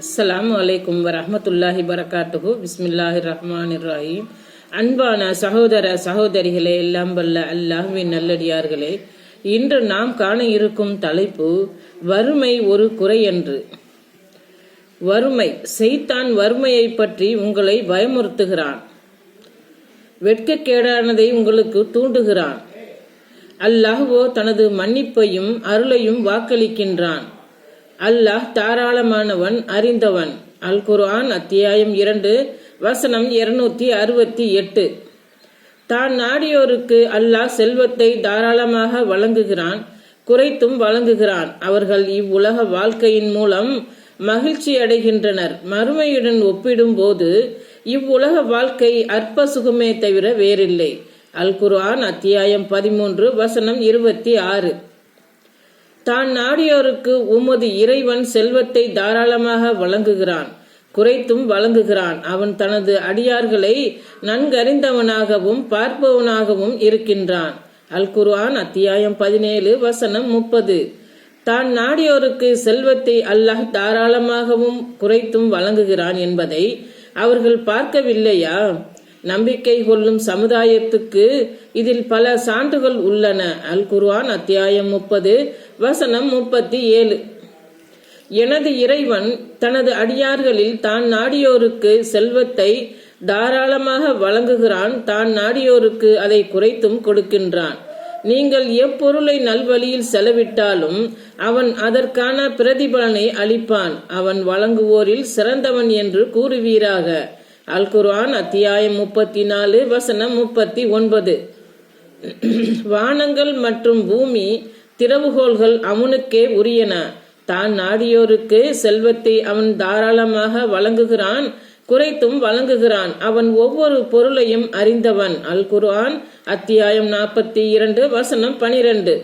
அஸ்ஸலாமு அலைக்கும் வரமத்துல்லாஹி வரகாத்துகு பிஸ்மில்லாஹி ரஹ்மான் ரஹீம். அன்பான சகோதர சகோதரிகளே எல்லாம் வல்ல அல்லாஹுவின் நல்லடியார்களே இன்று நாம் காண இருக்கும் தலைப்பு வறுமை ஒரு குறை என்று. வறுமை செய்தான் வறுமையை பற்றி உங்களை பயமுறுத்துகிறான். வெட்கக்கேடானதை உங்களுக்கு தூண்டுகிறான். அல்லாஹுவோ தனது மன்னிப்பையும் அருளையும் வாக்களிக்கின்றான். அல்லாஹ் தாராளமானவன் அறிந்தவன். அல் குர்ஆன் அத்தியாயம் இரண்டு வசனம் இருநூத்தி அறுபத்தி எட்டு. தான் நாடியோருக்கு அல்லாஹ் செல்வத்தை தாராளமாக வழங்குகிறான் குறைத்தும் வழங்குகிறான். அவர்கள் இவ்வுலக வாழ்க்கையின் மூலம் மகிழ்ச்சி அடைகின்றனர். மறுமையுடன் ஒப்பிடும்போது இவ்வுலக வாழ்க்கை அற்ப சுகமே தவிர வேறில்லை. அல் குர்ஆன் அத்தியாயம் பதிமூன்று வசனம் இருபத்தி ஆறு. தான் நாடியோருக்கு உமது இறைவன் செல்வத்தை தாராளமாக வழங்குகிறான் குறைத்தும் வழங்குகிறான். அவன் தனது அடியார்களை நன்கறிந்தவனாகவும் பார்ப்பவனாகவும் இருக்கின்றான். அல் குர்ஆன் அத்தியாயம் பதினேழு வசனம் முப்பது. தான் நாடியோருக்கு செல்வத்தை அல்லாஹ் தாராளமாகவும் குறைத்தும் வழங்குகிறான் என்பதை அவர்கள் பார்க்கவில்லையா? நம்பிக்கை கொள்ளும் சமுதாயத்துக்கு இதில் பல சான்றுகள் உள்ளன. அல் குர்ஆன் அத்தியாயம் முப்பது வசனம் முப்பத்தி ஏழு. எனது இறைவன் தனது அடியார்களில் தான் நாடியோருக்கு செல்வத்தை தாராளமாக வழங்குகிறான். தான் நாடியோருக்கு அதை குறைத்தும் கொடுக்கின்றான். நீங்கள் எப்பொருளை நல்வழியில் செலவிட்டாலும் அவன் அதற்கான பிரதிபலனை அளிப்பான். அவன் வழங்குவோரில் சிறந்தவன் என்று கூறுவீராக. அல் குர்ஆன் அத்தியாயம் முப்பத்தி நாலு வசனம் முப்பத்தி ஒன்பது வானங்கள் மற்றும் பூமி திறவுகோள்கள் அவனுக்கே உரியன. தான் நாடியோருக்கு செல்வத்தை அவன் தாராளமாக வழங்குகிறான் குறைத்தும் வழங்குகிறான். அவன் ஒவ்வொரு பொருளையும் அறிந்தவன். அல் குர்ஆன் அத்தியாயம் நாற்பத்தி இரண்டு வசனம் பனிரெண்டு.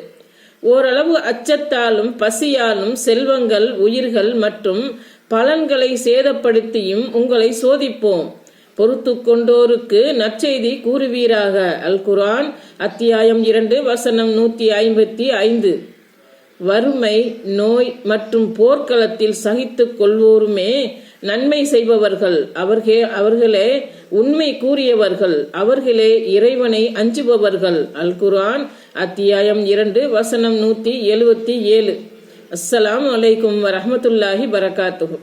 ஓரளவு அச்சத்தாலும் பசியாலும் செல்வங்கள் உயிர்கள் மற்றும் பலன்களை சேதப்படுத்தியும் உங்களை சோதிப்போம். பொறுத்து கொண்டோருக்கு நற்செய்தி கூறுவீராக. அல் குரான் அத்தியாயம் இரண்டு வசனம் நூத்தி ஐம்பத்தி ஐந்து. வறுமை நோய் மற்றும் போர்க்களத்தில் சகித்துக் கொள்வோருமே நன்மை செய்பவர்கள். அவர்களே அவர்களே உண்மை கூறியவர்கள். அவர்களே இறைவனை அஞ்சுபவர்கள். அல் குரான் அத்தியாயம் இரண்டு வசனம் நூத்தி எழுபத்தி ஏழு. அஸ்ஸலாமு வலைக்கும் வரமத்துல்லாஹி பரகாத்துஹு.